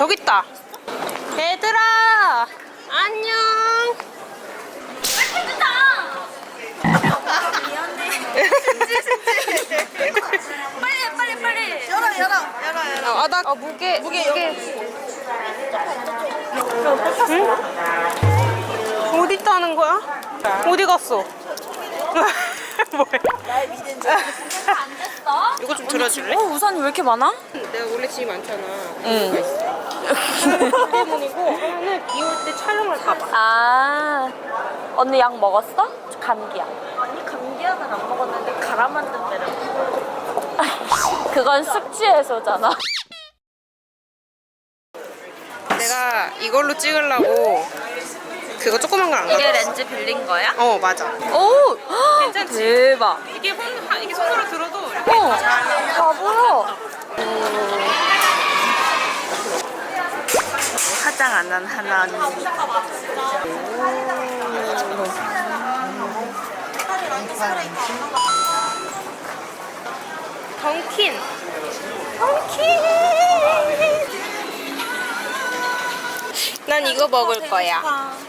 저기 있다. 얘들아, 안녕. 빨리 빨리 빨리. 열어 열어 열어 열어 아, 나 아, 무게 무게 무게. 응? 어디 있다는 거야? 어디 갔어? 뭐야? 믿은? 이거 좀 들어줄래? 어 우산이 왜 이렇게 많아? 내가 원래 짐이 많잖아. 응. 때문이고 하나는 비 올 때 촬영을 가봐. 아 언니 약 먹었어? 감기약. 아니 감기약은 안 먹었는데 가라 만든 데를. 그건 숙취 해소잖아. 내가 이걸로 찍으려고 그거 조그만 걸 안 가져. 이게 렌즈 빌린 거야? 어 맞아. 오 괜찮지? 대박. 이게 손 하- 이게 손으로 들어도 이렇게 어, 다 보여. 화장 안 한 하나 언니. 덩킨. 덩킨. 난 이거 먹을 거야.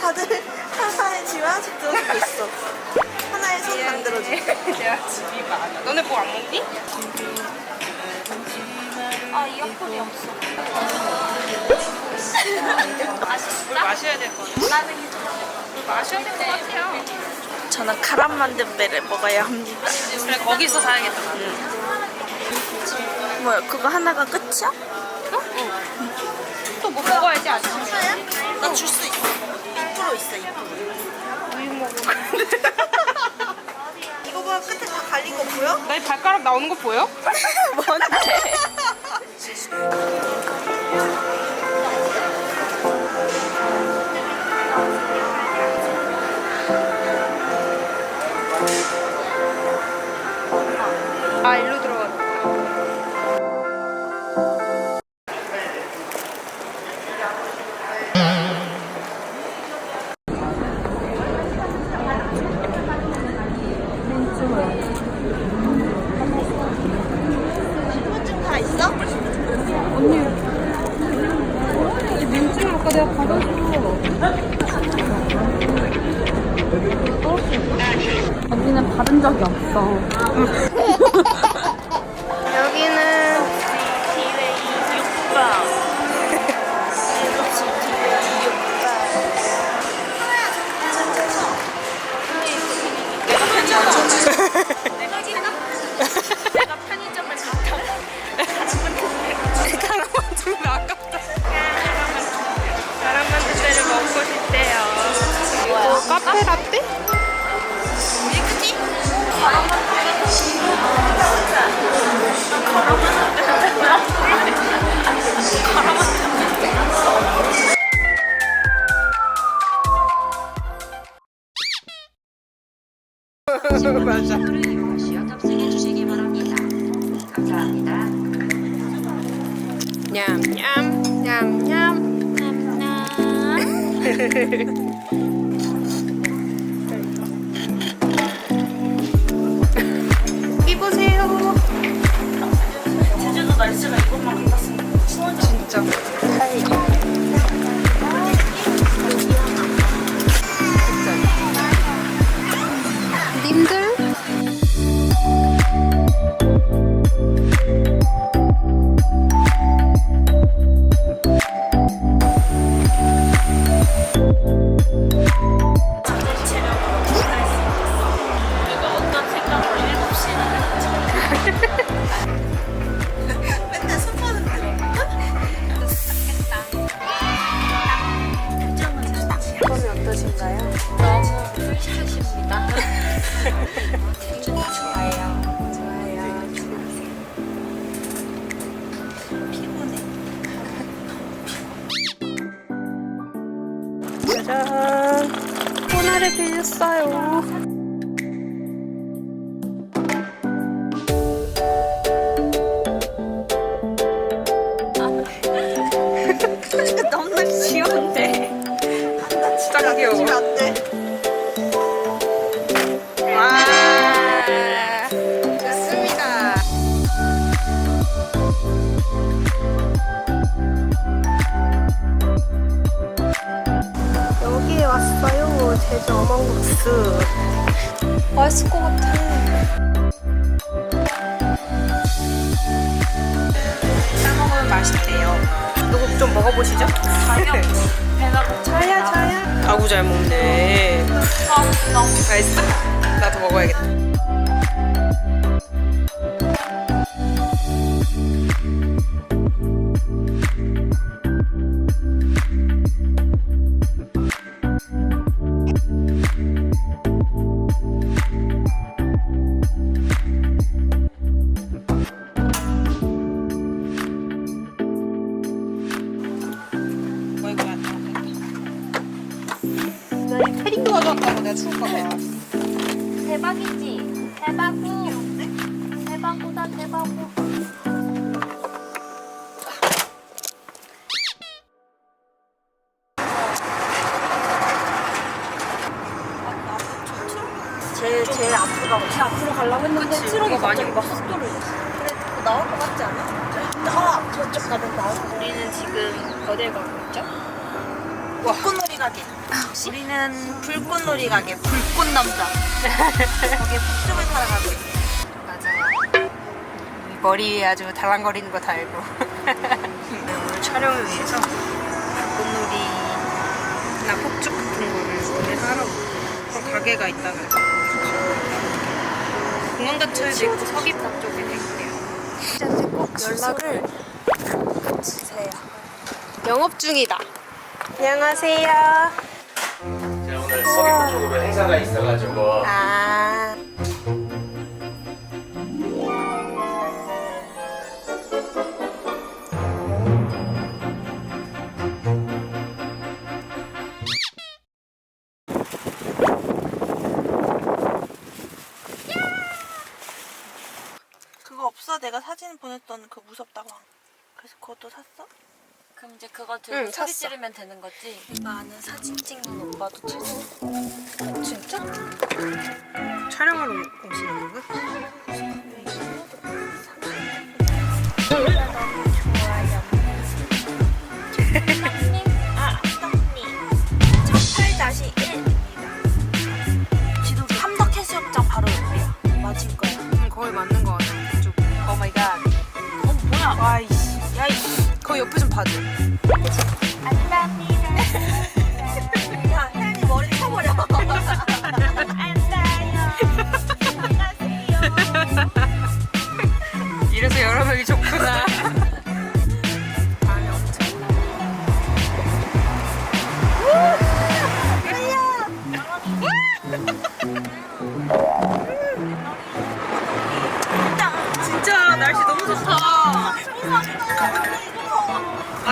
다들 하나의 하나씩 들어주고 있어 하나의 손 만들어줘 내가 집이 많아. 너네 뭐 안 먹니? 아 이어폰이 없어. 물 마셔야 될거 같아. 물 마셔야 될 것 같아요. 저는 카람 만든 배를 먹어야 합니다. 그래 거기서 사야겠다. 뭐야 그거 하나가 끝이야? 또 뭐 먹어야지 아직. 나 줄 수 있어 2% 있어 2% 우유 먹을 이거 보면 끝에 다 갈린 거 보여? 나 이 발가락 나오는 거 보여? 뭔데? 아 냠냠 냠냠. 이보세요. 제주도 날씨가 이것만 같았으면 진짜. 제주 어묵국수 맛있을 것 같아. 싸먹으면 맛있대요. 누구 좀 먹어보시죠? 가격 배가 차야 차야. 아구 잘 먹네. 맛있어? 나도 먹어야겠다. 가져왔다고 내가 추울까 봐. 대박이지. 대박우. 대박우다 대박우. 제일 제일 앞으로 가고 제일 앞으로 가려고 했는데 그치, 트럭이 뭐가 갑자기 많이 막 속도를 냈어. 그래 그거 나올 것 같지 않아? 아 저쪽 가면 나올 것 우리는 지금 어딜 가고. 우리는 불꽃놀이 가게. 불꽃 남자. 거기에 폭죽을 타러 가고 있어. 맞아요. 머리에 아주 달랑거리는 거 다 알고. 오늘 촬영을 위해서 꽃놀이나 폭죽 같은 거를 구매하러 그런 가게가 있다 그래서 공항 근처에도 있고 서귀포 쪽에도 있대요. 꼭 연락을 주세요. 영업 중이다. 안녕하세요. 서귀포 쪽으로 행사가 있어가지고 아. 그거 없어? 내가 사진 보냈던 그 무섭다고 한. 그래서 그것도 샀어? 그럼 이제 그거 들고 응, 소리 샀어. 지르면 되는 거지? 아는 사진 찍는 오빠도 찾았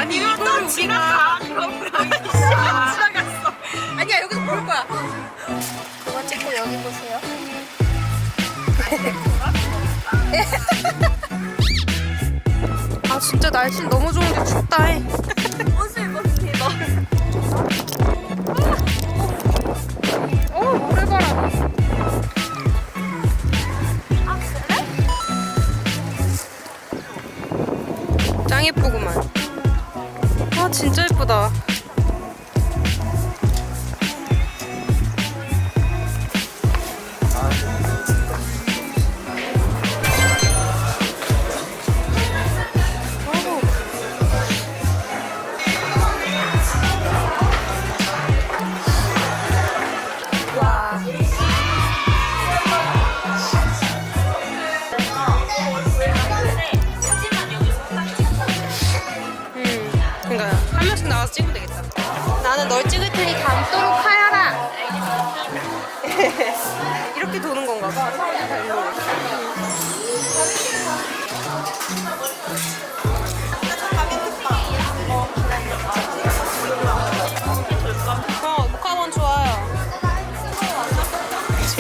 아니 이거를 지나가. 지나갔어. 아니야 여기서 볼 거야. 그거 찍고 여기 보세요. 아 진짜 날씨 너무 좋은데 춥다 해.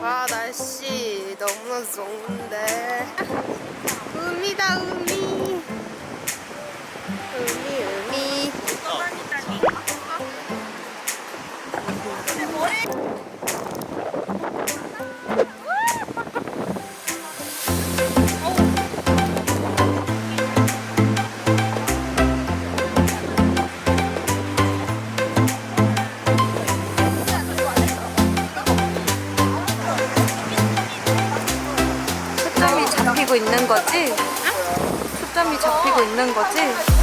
와 날씨 너무 좋은데. 음이다 음이 음이 음이 잡히고 있는 거지? 초점이 잡히고 있는 거지?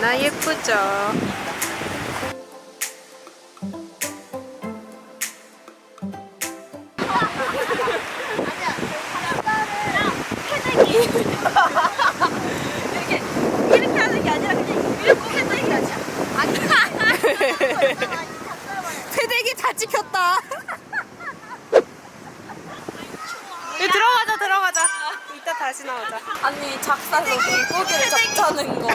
나 예쁘죠? 이렇게 하는 게 아니라 그냥 이렇게 해주는 게 아니야. 패대기 다 찍혔다. 예, 들어가자, 들어가자. 이따 다시 나오자. 아니 작사서 물고기를 잡자는 거.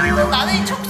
나는 이촉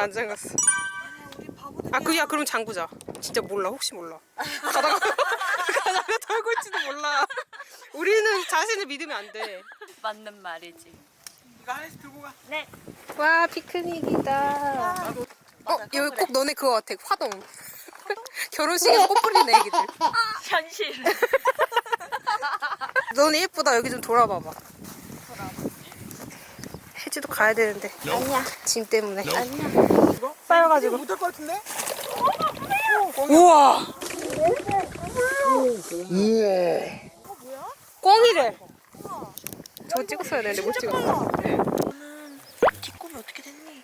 안 잠갔어. 아, 그야, 그럼 잠그자. 진짜 몰라. 혹시 몰라. 가다가, 가다가 털고 있지도 몰라. 우리는 자신을 믿으면 안 돼. 맞는 말이지. 이거 하나씩 들고 가. 와, 피크닉이다. 어, 여기 꼭 너네 그거 같아. 화동. 결혼식에서 꽃 뿌리는 애기들. 현실. 너네 예쁘다. 여기 좀 돌아봐봐. 혜지도 가야 되는데. 아니야. 짐 때문에. 아니야. 쌓여가지고. 못할 것 같은데? 우와. 꽁이래. 저 찍었어야 되는데 못 찍었어. 뒷꿈이 어떻게 됐니?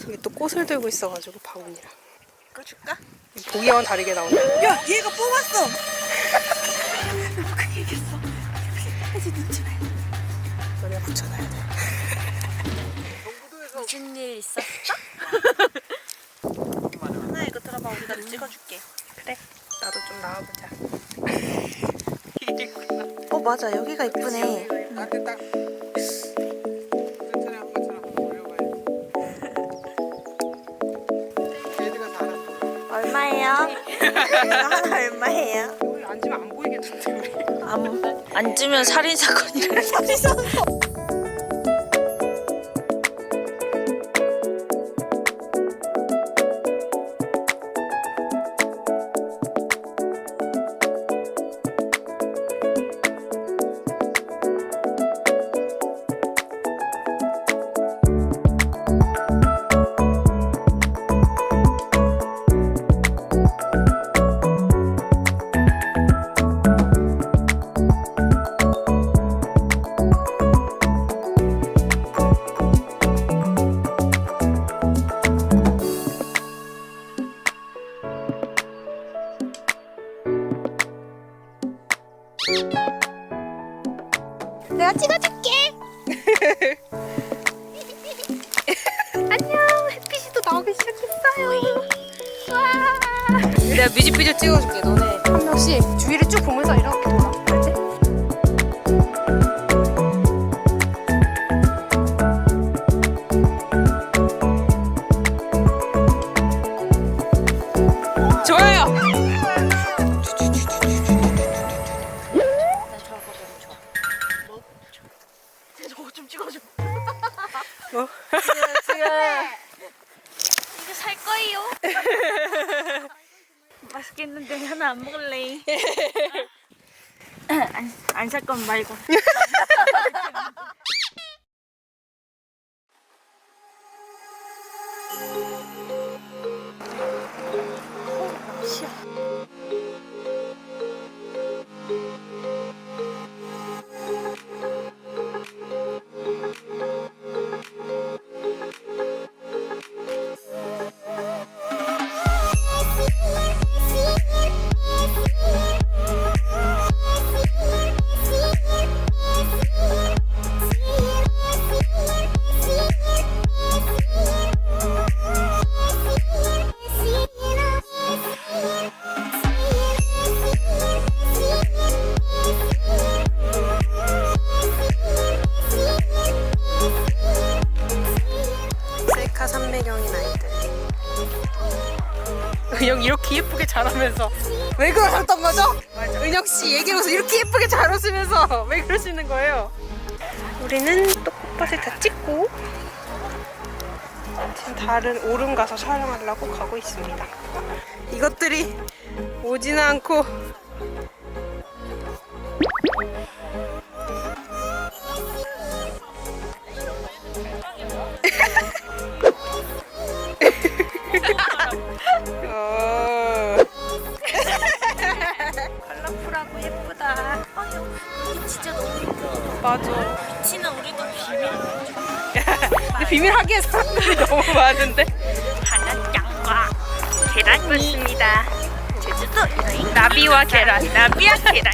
저기 또 꽃을 들고 있어가지고 바구니랑. 이거 줄까? 보기와는 다르게 나오네. 야 얘가 뽑았어. 그 얘기했어. 해지 눈치 우리가 찍어줄게. 그래. 나도 좀 나와보자. 어 맞아 여기가 이쁘네. 나한테 딱. 다 알아. 얼마예요? 하나 얼마예요? 여기 앉으면 안 보이겠는데 우리. 안, 안 주면 살인 사건이래. 좀 찍어줘. 뭐? 이거 살 거예요. 맛있겠는데 하나 안 먹을래. 안 살 건 말고. 웃으면서 왜 그러시는 거예요? 우리는 또 꽃밭을 다 찍고 지금 다른 오름 가서 촬영하려고 가고 있습니다. 이것들이 오지는 않고 비밀하기에 사람들이 너무 많은데. 바닷장과 계란 먹습니다. 제주도 여행 나비와 계란, 나비와 계란.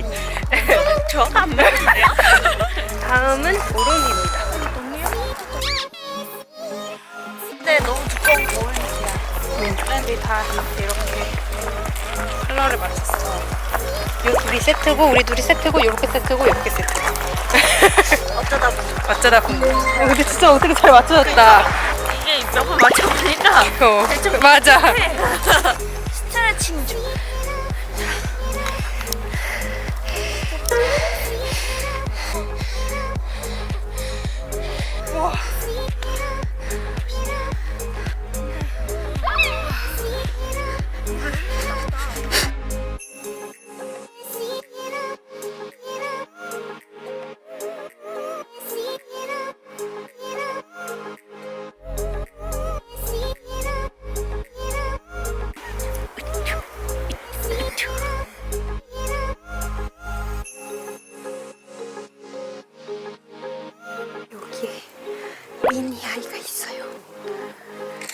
저안 먹는데요? 다음은 오름입니다. 근데 너무 두꺼운 거울이야. 우리 다 이렇게 컬러를 맞췄어. 요 둘이 세트고 우리 둘이 세트고 이렇게 세트고 이렇게 세트. 어쩌다 보니 어쩌다 보니. 어, 근데 진짜 어떻게 잘 맞춰졌다. 이게 몇번 맞춰보니까 어, 맞아. 스트레칭 중.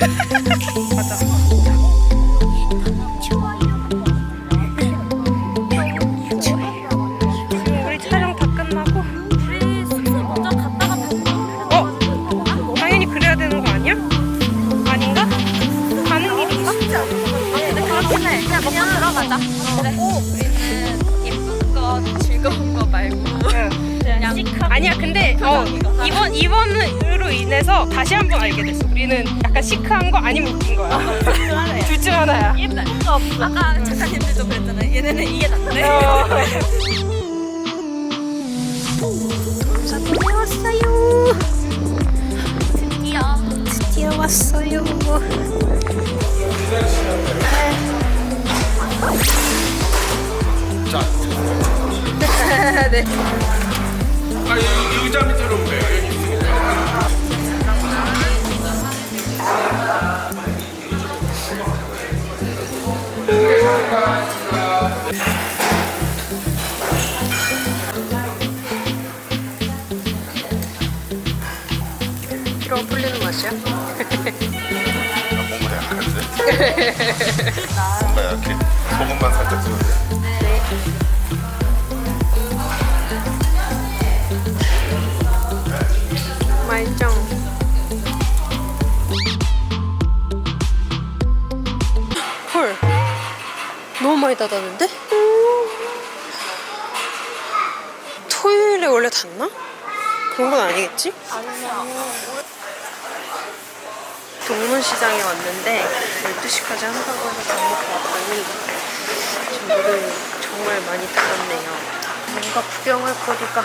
맞아. 네네. 아, 이 의자 밑으로 오세요. 여기 있으니까. 피로가 풀리는 맛이야? 몸은 약한데? 뭔가 약해. 소금만 살짝 쓰는데. 너무 많이 닫았는데? 토요일에 원래 닫나? 그런 건 아니겠지? 동문시장에 왔는데 12시까지 한다고 해서 밥 먹고 왔더니 전부를 정말 많이 닫았네요. 뭔가 구경할 거리가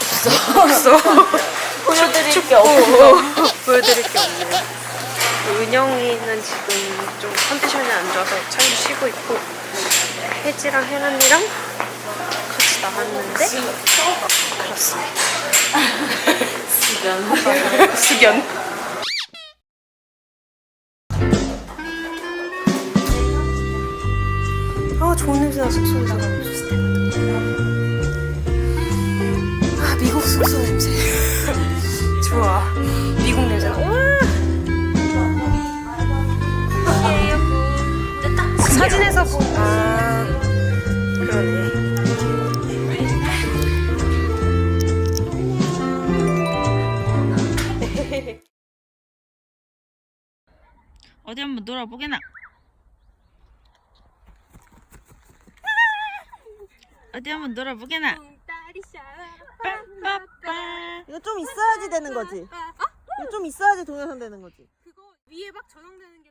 없어. 없어. 보여드릴 게 없어. 보여드릴 게 없네. 은영이는 지금 좀 컨디션이 안 좋아서 차를 쉬고 있고 혜지랑 혜란이랑 같이 나갔는데 그렇습니다. 수견. 수견. 아 좋은 냄새 나 숙소 나가고 싶어. 아 미국 숙소 냄새. 좋아. 미국 냄새 나. 사진에서 본. 아 그러네. 어디 한번 놀아보게나. 어디 한번 놀아보게나. 빠빠빠. 이거 좀 있어야지 되는 거지. 이거 좀 있어야지 동영상 되는 거지. 그거 위에 막 전용되는 게